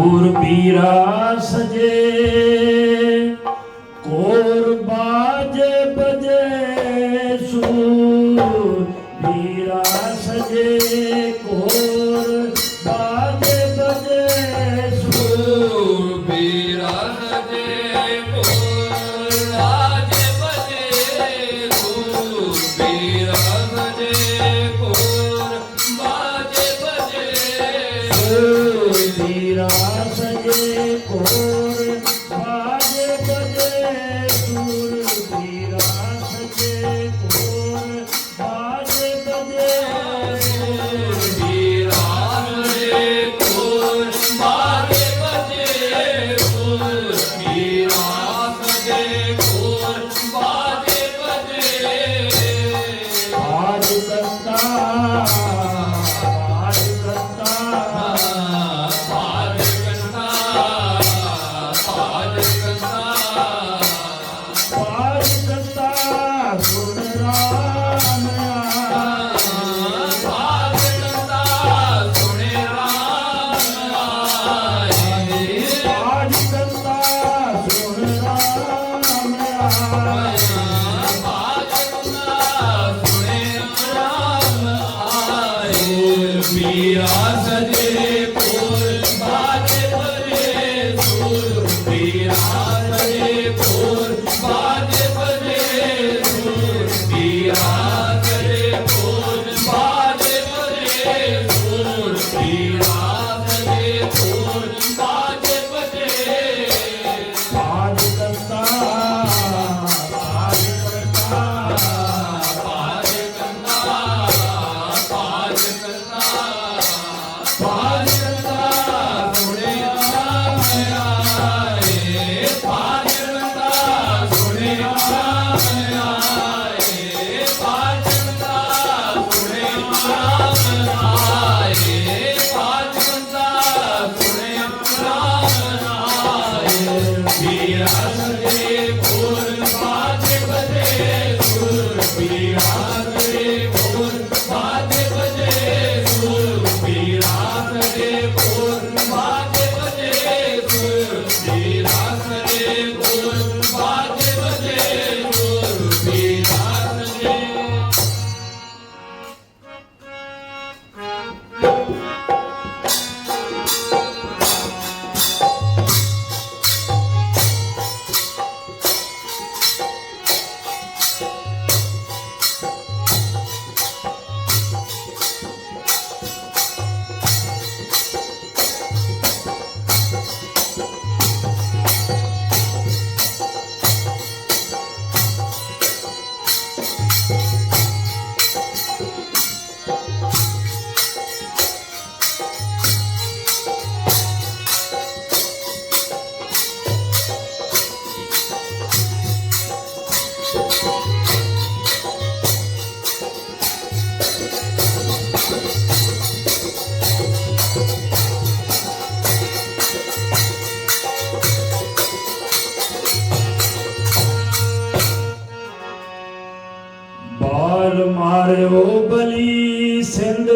ਸੂਰ ਬੀਰਾ ਸਜੇ। ਆਏ ਮਾਰਿਓ ਬਲੀ ਸਿੰਧ।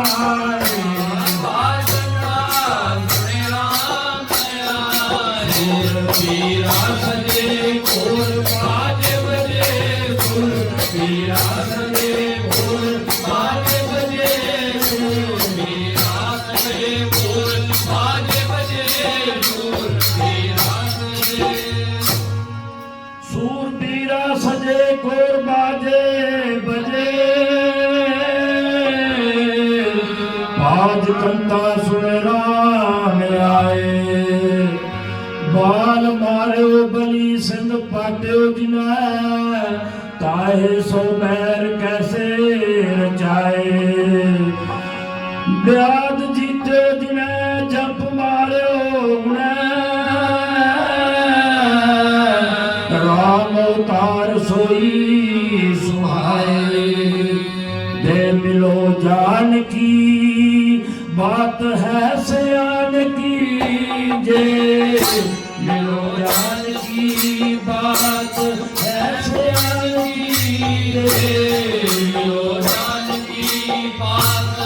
Ay. ਸਾਜ ਕੰਤਾ ਸੁਣ ਰਾਮ ਆਏ। ਬਾਲ ਮਾਰਿਓ, ਬਲੀ ਸਿੰਧ ਪਾਟਿਓ ਜਿਨਾ ਤਾਹੇ ਸੋ ਮਹਿਰ ਕੈਸੇ ਰਚਾਏ। ਬਿਆਦ ਜੀਤੇ ਜਿਨਾ ਜਪ ਹੈ ਸਿਆਨ ਕੀ ਜੇ ਮਿਲੋ ਜਾਨ ਕੀ ਬਾਤ ਹੈ ਸਿਆਨ ਕੀ ਜੇ ਮਿਲੋ ਜਾਨ ਕੀ ਬਾਤ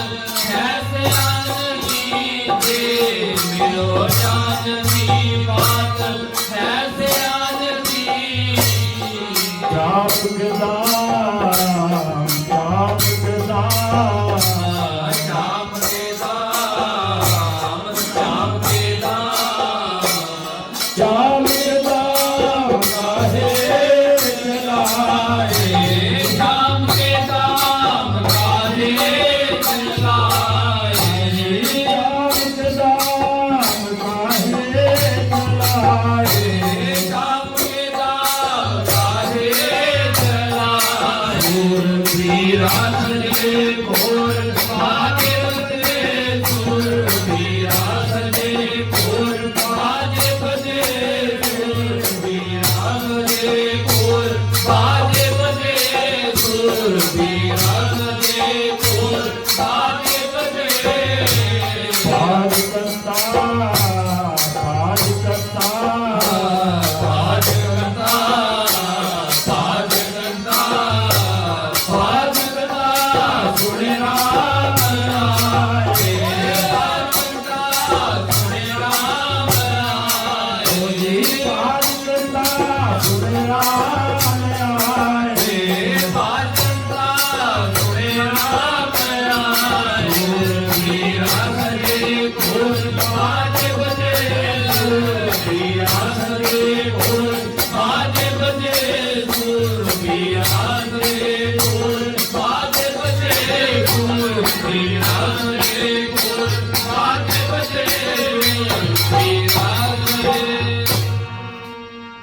ਹੈ ਸਿਆਨ ਕੀ ਜੇ ਮਿਲੋ ਜਾਨ ਕੀ ら